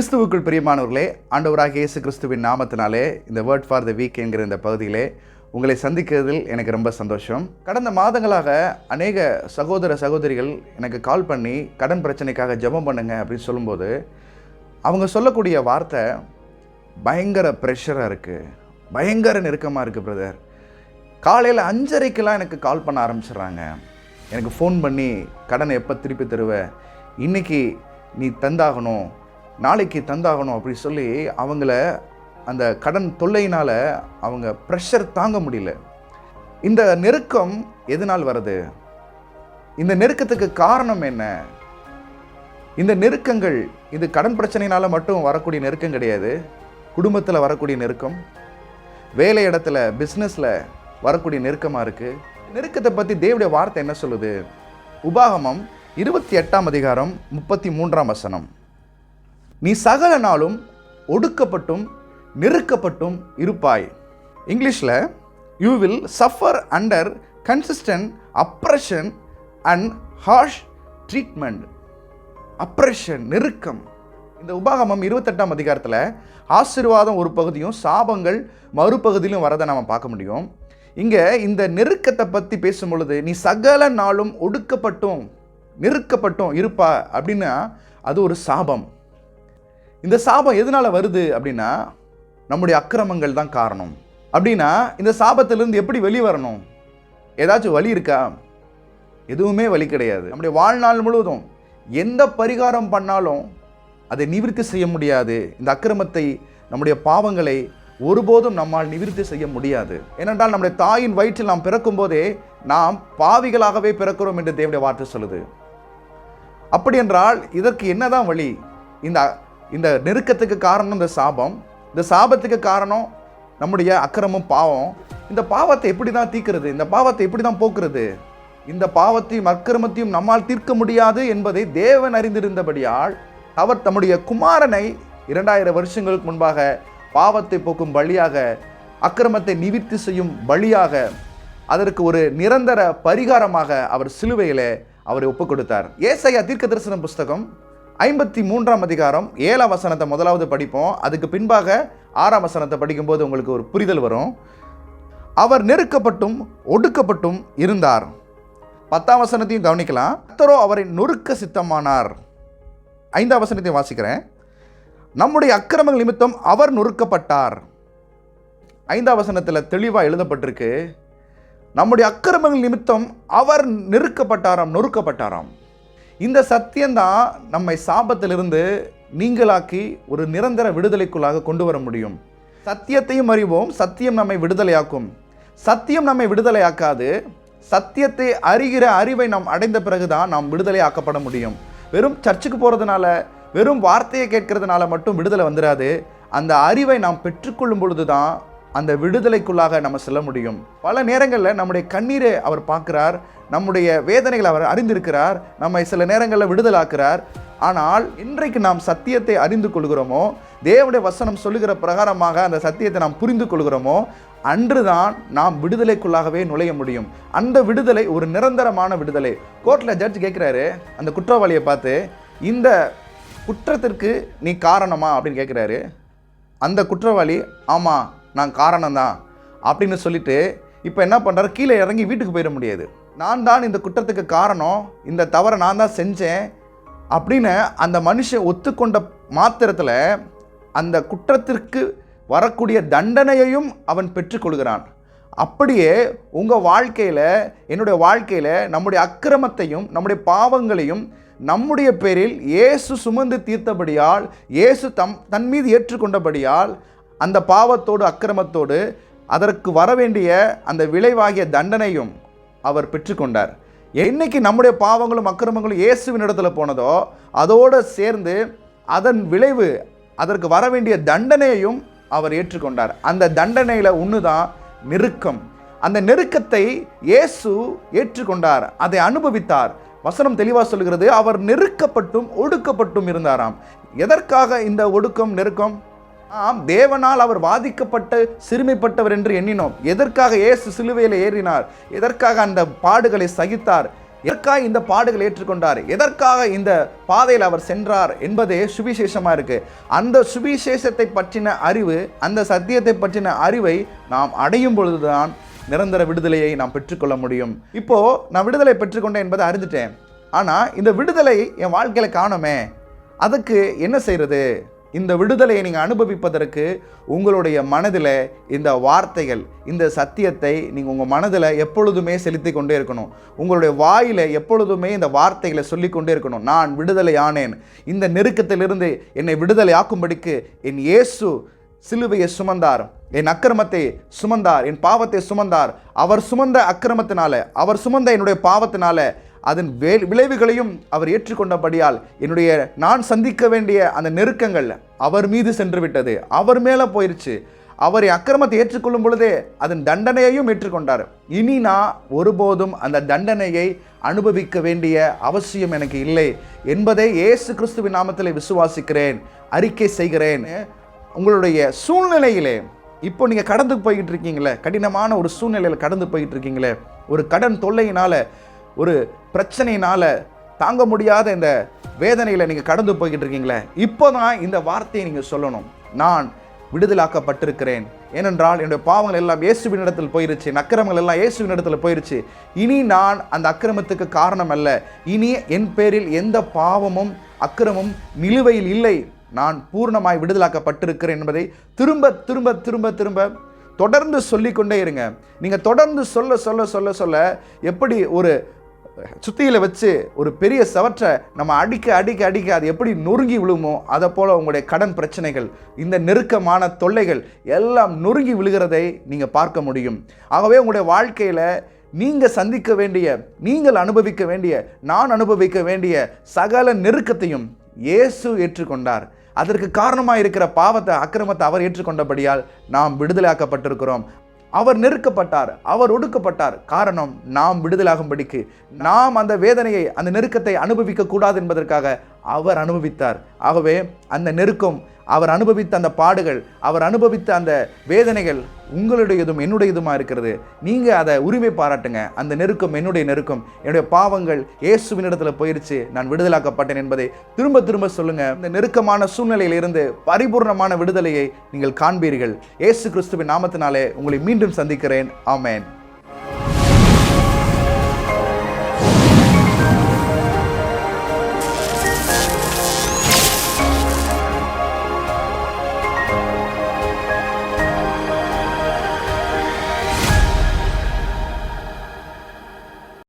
கிறிஸ்துவுக்குள் பிரியமானவர்களே ஆண்டவராக இயேசு கிறிஸ்துவின் நாமத்தினாலே இந்த வேர்ட் ஃபார் த வீக் என்கிற இந்த பகுதியிலே உங்களை சந்திக்கிறதில் எனக்கு ரொம்ப சந்தோஷம். கடந்த மாதங்களாக அநேக சகோதர சகோதரிகள் எனக்கு கால் பண்ணி கடன் பிரச்சனைக்காக ஜபம் பண்ணுங்க அப்படின்னு சொல்லும்போது அவங்க சொல்லக்கூடிய வார்த்தை பயங்கர ப்ரெஷராக இருக்குது பயங்கர நெருக்கமாக இருக்குது பிரதர் காலையில் அஞ்சரைக்கெலாம் எனக்கு கால் பண்ண ஆரம்பிச்சிடுறாங்க. எனக்கு ஃபோன் பண்ணி கடனை எப்போ திருப்பி தருவ? இன்னைக்கு நீ தந்தாகணும். நாளைக்கு தந்தாகணும் அப்படி சொல்லி அவங்கள அந்த கடன் தொல்லையினால் அவங்க ப்ரெஷர் தாங்க முடியல. இந்த நெருக்கம் எதனால் வருது? இந்த நெருக்கத்துக்கு காரணம் என்ன? இந்த நெருக்கங்கள் இது கடன் பிரச்சனையினால் மட்டும் வரக்கூடிய நெருக்கம் கிடையாது. குடும்பத்தில் வரக்கூடிய நெருக்கம் வேலை இடத்துல பிஸ்னஸில் வரக்கூடிய நெருக்கமாக இருக்குது நெருக்கத்தை பற்றி தேவடைய வார்த்தை என்ன சொல்லுது? உபாகமம் இருபத்தி எட்டாம் அதிகாரம் முப்பத்தி மூன்றாம் வசனம். நீ சகல நாளும் ஒடுக்கப்பட்டும் நெருக்கப்பட்டும் இருப்பாய். இங்கிலீஷில் you will suffer under consistent oppression and harsh treatment oppression நெருக்கம். இந்த உபாகமம் இருபத்தெட்டாம் அதிகாரத்தில் ஆசீர்வாதம் ஒரு பகுதியும் சாபங்கள் மறுபகுதியிலும் வரதை நம்ம பார்க்க முடியும். இங்கே இந்த நெருக்கத்தை பற்றி பேசும் பொழுது நீ சகல நாளும் ஒடுக்கப்பட்டும் நெருக்கப்பட்டும் இருப்பா அப்படின்னா அது ஒரு சாபம். இந்த சாபம் எதனால் வருது அப்படின்னா நம்முடைய அக்கிரமங்கள் தான் காரணம். அப்படின்னா இந்த சாபத்திலிருந்து எப்படி வெளிவரணும் ஏதாச்சும் வழி இருக்கா? எதுவுமே வழி கிடையாது. நம்முடைய வாழ்நாள் முழுவதும் எந்த பரிகாரம் பண்ணாலும் அதை நிவிற்த்தி செய்ய முடியாது. இந்த அக்கிரமத்தை நம்முடைய பாவங்களை ஒருபோதும் நம்மால் நிவிற்த்தி செய்ய முடியாது. ஏனென்றால் நம்முடைய தாயின் வயிற்றில் நாம் பிறக்கும் போதே நாம் பாவிகளாகவே பிறக்கிறோம் என்று தேவடைய வார்த்தை சொல்லுது. அப்படி என்றால் இதற்கு என்னதான் வழி? இந்த இந்த நெருக்கத்துக்கு காரணம் இந்த சாபம். இந்த சாபத்துக்கு காரணம் நம்முடைய அக்கிரமம் பாவம். இந்த பாவத்தை எப்படி தான் தீர்க்கிறது? இந்த பாவத்தை எப்படி தான் போக்குறது? இந்த பாவத்தையும் அக்கிரமத்தையும் நம்மால் தீர்க்க முடியாது என்பதை தேவன் அறிந்திருந்தபடியால் அவர் தம்முடைய குமாரனை இரண்டாயிரம் வருஷங்களுக்கு முன்பாக பாவத்தை போக்கும் பலியாக அக்கிரமத்தை நிவிர்த்தி செய்யும் பலியாக அதற்கு ஒரு நிரந்தர பரிகாரமாக அவர் சிலுவையிலே அவரை ஒப்புக் கொடுத்தார் ஏசையா தீர்க்க தரிசன புஸ்தகம் ஐம்பத்தி மூன்றாம் அதிகாரம் ஏழாம் வசனத்தை முதலாவது படிப்போம். அதுக்கு பின்பாக ஆறாம் வசனத்தை படிக்கும்போது உங்களுக்கு ஒரு புரிதல் வரும். அவர் நெருக்கப்பட்டும் ஒடுக்கப்பட்டும் இருந்தார். பத்தாம் வசனத்தையும் கவனிக்கலாம். அத்தரோ அவரை நொறுக்க சித்தமானார். ஐந்தாம் வசனத்தையும் வாசிக்கிறேன். நம்முடைய அக்கிரமங்கள் நிமித்தம் அவர் நொறுக்கப்பட்டார். ஐந்தாம் வசனத்தில் தெளிவாக எழுதப்பட்டிருக்கு. நம்முடைய அக்கிரமங்கள் நிமித்தம் அவர் நெருக்கப்பட்டாராம் நொறுக்கப்பட்டாராம். இந்த சத்தியம்தான் நம்மை சாபத்திலிருந்து நீங்களாக்கி ஒரு நிரந்தர விடுதலைக்குள்ளாக கொண்டு வர முடியும். சத்தியத்தையும் அறிவோம் சத்தியம் நம்மை விடுதலையாக்கும். சத்தியம் நம்மை விடுதலையாக்காது சத்தியத்தை அறிகிற அறிவை நாம் அடைந்த பிறகுதான் நாம் விடுதலை ஆக்கப்பட முடியும். வெறும் சர்ச்சுக்கு போகிறதுனால வெறும் வார்த்தையை கேட்கறதுனால மட்டும் விடுதலை வந்துடாது அந்த அறிவை நாம் பெற்றுக்கொள்ளும் பொழுது தான் அந்த விடுதலைக்குள்ளாக நம்ம செல்ல முடியும். பல நேரங்களில் நம்முடைய கண்ணீரை அவர் பார்க்கிறார். நம்முடைய வேதனைகளை அவர் அறிந்திருக்கிறார். நம்மை சில நேரங்களில் விடுதலாக்குறார். ஆனால் இன்றைக்கு நாம் சத்தியத்தை அறிந்து கொள்கிறோமோ தேவனுடைய வசனம் சொல்லுகிற பிரகாரமாக அந்த சத்தியத்தை நாம் புரிந்து கொள்கிறோமோ அன்றுதான் நாம் விடுதலைக்குள்ளாகவே நுழைய முடியும். அந்த விடுதலை ஒரு நிரந்தரமான விடுதலை. கோர்ட்டில் ஜட்ஜ் கேட்குறாரு அந்த குற்றவாளியை பார்த்து இந்த குற்றத்திற்கு நீ காரணமா? அப்படின்னு கேட்குறாரு. அந்த குற்றவாளி ஆமாம் நான் காரணம் தான் அப்படின்னு சொல்லிட்டு இப்போ என்ன பண்ணுறாரு கீழே இறங்கி வீட்டுக்கு போயிட முடியாது. நான் தான் இந்த குற்றத்துக்கு காரணம். இந்த தவறை நான் தான் செஞ்சேன் அப்படின்னு அந்த மனுஷன் ஒத்துக்கொண்ட மாத்திரத்தில் அந்த குற்றத்திற்கு வரக்கூடிய தண்டனையையும் அவன் பெற்றுக்கொள்கிறான் அப்படியே உங்கள் வாழ்க்கையில் என்னுடைய வாழ்க்கையில் நம்முடைய அக்கிரமத்தையும் நம்முடைய பாவங்களையும் நம்முடைய பேரில் இயேசு சுமந்து தீர்த்தபடியால் இயேசு தம் தன் மீது ஏற்றுக்கொண்டபடியால் அந்த பாவத்தோடு அக்கிரமத்தோடு அதற்கு வரவேண்டிய அந்த விளைவாகிய தண்டனையும் அவர் பெற்றுக்கொண்டார். என்னைக்கு நம்முடைய பாவங்களும் அக்கிரமங்களும் இயேசுவின் இடத்துல போனதோ அதோடு சேர்ந்து அதன் விளைவு அதற்கு வரவேண்டிய தண்டனையையும் அவர் ஏற்றுக்கொண்டார். அந்த தண்டனையில் ஒன்று தான் நெருக்கம். அந்த நெருக்கத்தை இயேசு ஏற்றுக்கொண்டார். அதை அனுபவித்தார். வசனம் தெளிவாக சொல்கிறது அவர் நெருக்கப்பட்டும் ஒடுக்கப்பட்டும் இருந்தாராம். எதற்காக இந்த ஒடுக்கம் நெருக்கம்? ஆம் தேவனால் அவர் பாதிக்கப்பட்ட சிறுமைப்பட்டவர் என்று எண்ணினோம். எதற்காக ஏசு சிலுவையில் ஏறினார்? எதற்காக அந்த பாடுகளை சகித்தார்? எதற்காக இந்த பாடுகள் ஏற்றுக்கொண்டார்? எதற்காக இந்த பாதையில் அவர் சென்றார் என்பதே சுவிசேஷமாக இருக்கு. அந்த சுவிசேஷத்தை பற்றின அறிவு அந்த சத்தியத்தை பற்றின அறிவை நாம் அடையும் பொழுதுதான் நிரந்தர விடுதலையை நாம் பெற்றுக்கொள்ள முடியும். இப்போ நான் விடுதலை பெற்றுக்கொண்டேன் என்பதை அறிஞ்சிட்டேன் ஆனால் இந்த விடுதலை என் வாழ்க்கையில் காணுமே. அதுக்கு என்ன செய்கிறது இந்த விடுதலையை நீங்கள் அனுபவிப்பதற்கு உங்களுடைய மனதில் இந்த வார்த்தைகள் இந்த சத்தியத்தை நீங்கள் உங்கள் மனதில் எப்பொழுதுமே செலுத்தி கொண்டே இருக்கணும். உங்களுடைய வாயில் எப்பொழுதுமே இந்த வார்த்தைகளை சொல்லி கொண்டே இருக்கணும். நான் விடுதலை ஆனேன். இந்த நெருக்கத்திலிருந்து என்னை விடுதலை ஆக்கும்படிக்கு என் இயேசு சிலுவையை சுமந்தார். என் அக்கிரமத்தை சுமந்தார். என் பாவத்தை சுமந்தார். அவர் சுமந்த அக்கிரமத்தினால அவர் சுமந்த என்னுடைய பாவத்தினால அதன் வே விளைவுகளையும் அவர் ஏற்றுக்கொண்டபடியால் என்னுடைய நான் சந்திக்க வேண்டிய அந்த நெருக்கங்கள் அவர் மீது சென்று விட்டது அவர் மேலே போயிடுச்சு அவர் அக்கிரமத்தை ஏற்றுக்கொள்ளும் பொழுதே அதன் தண்டனையையும் ஏற்றுக்கொண்டார். இனி நான் ஒருபோதும் அந்த தண்டனையை அனுபவிக்க வேண்டிய அவசியம் எனக்கு இல்லை என்பதை இயேசு கிறிஸ்துவின் நாமத்தில் விசுவாசிக்கிறேன் அறிக்கை செய்கிறேன். உங்களுடைய சூழ்நிலையிலே இப்போ நீங்கள் கடந்து போய்கிட்டு இருக்கீங்களே கடினமான ஒரு சூழ்நிலையில் கடந்து போய்கிட்டு இருக்கீங்களே ஒரு கடன் தொல்லையினால் ஒரு பிரச்சனையினால் தாங்க முடியாத இந்த வேதனையில் நீங்கள் கடந்து போய்கிட்டு இருக்கீங்களே இப்போ தான் இந்த வார்த்தையை நீங்கள் சொல்லணும். நான் விடுதலாக்கப்பட்டிருக்கிறேன். ஏனென்றால் என்னுடைய பாவங்கள் எல்லாம் இயேசுவின் இடத்தில் போயிருச்சு என் அக்கிரமங்கள் எல்லாம் இயேசுவின் இடத்துல போயிருச்சு. இனி நான் அந்த அக்கிரமத்துக்கு காரணம் அல்ல இனி என் பேரில் எந்த பாவமும் அக்கிரமும் நிலுவையில் இல்லை. நான் பூர்ணமாய் விடுதலாக்கப்பட்டிருக்கிறேன் என்பதை திரும்ப திரும்ப திரும்ப திரும்ப தொடர்ந்து சொல்லிக்கொண்டே இருங்க. நீங்கள் தொடர்ந்து சொல்ல சொல்ல சொல்ல சொல்ல எப்படி ஒரு சுத்தியில் வச்சு ஒரு பெரிய சவற்றை நம்ம அடிக்க அடிக்க அடிக்க அது எப்படி நொறுங்கி விழுமோ அதை போல் உங்களுடைய கடன் பிரச்சனைகள் இந்த நெருக்கமான தொல்லைகள் எல்லாம் நொறுங்கி விழுகிறதை நீங்கள் பார்க்க முடியும். ஆகவே உங்களுடைய வாழ்க்கையில் நீங்கள் சந்திக்க வேண்டிய நீங்கள் அனுபவிக்க வேண்டிய நான் அனுபவிக்க வேண்டிய சகல நெருக்கத்தையும் இயேசு ஏற்றுக்கொண்டார். அதற்கு காரணமாக இருக்கிற பாவத்தை அக்கிரமத்தை அவர் ஏற்றுக்கொண்டபடியால் நாம் விடுதலையாக்கப்பட்டிருக்கிறோம். அவர் நெருக்கப்பட்டார் அவர் ஒடுக்கப்பட்டார். காரணம் நாம் விடுதலாகும்படிக்கு. நாம் அந்த வேதனையை அந்த நெருக்கத்தை அனுபவிக்க கூடாது என்பதற்காக அவர் அனுபவித்தார். ஆகவே அந்த நெருக்கம் அவர் அனுபவித்த அந்த பாடுகள் அவர் அனுபவித்த அந்த வேதனைகள் உங்களுடையதும் என்னுடையதுமாக இருக்கிறது? நீங்கள் அதை உரிமை பாராட்டுங்க. அந்த நெருக்கம் என்னுடைய நெருக்கம். என்னுடைய பாவங்கள் இயேசுவின் இடத்துல போயிருச்சு. நான் விடுதலாக்கப்பட்டேன் என்பதை திரும்ப திரும்ப சொல்லுங்கள் இந்த நெருக்கமான சூழ்நிலையிலிருந்து பரிபூர்ணமான விடுதலையை நீங்கள் காண்பீர்கள். இயேசு கிறிஸ்துவின் நாமத்தினாலே உங்களை மீண்டும் சந்திக்கிறேன். ஆமேன்.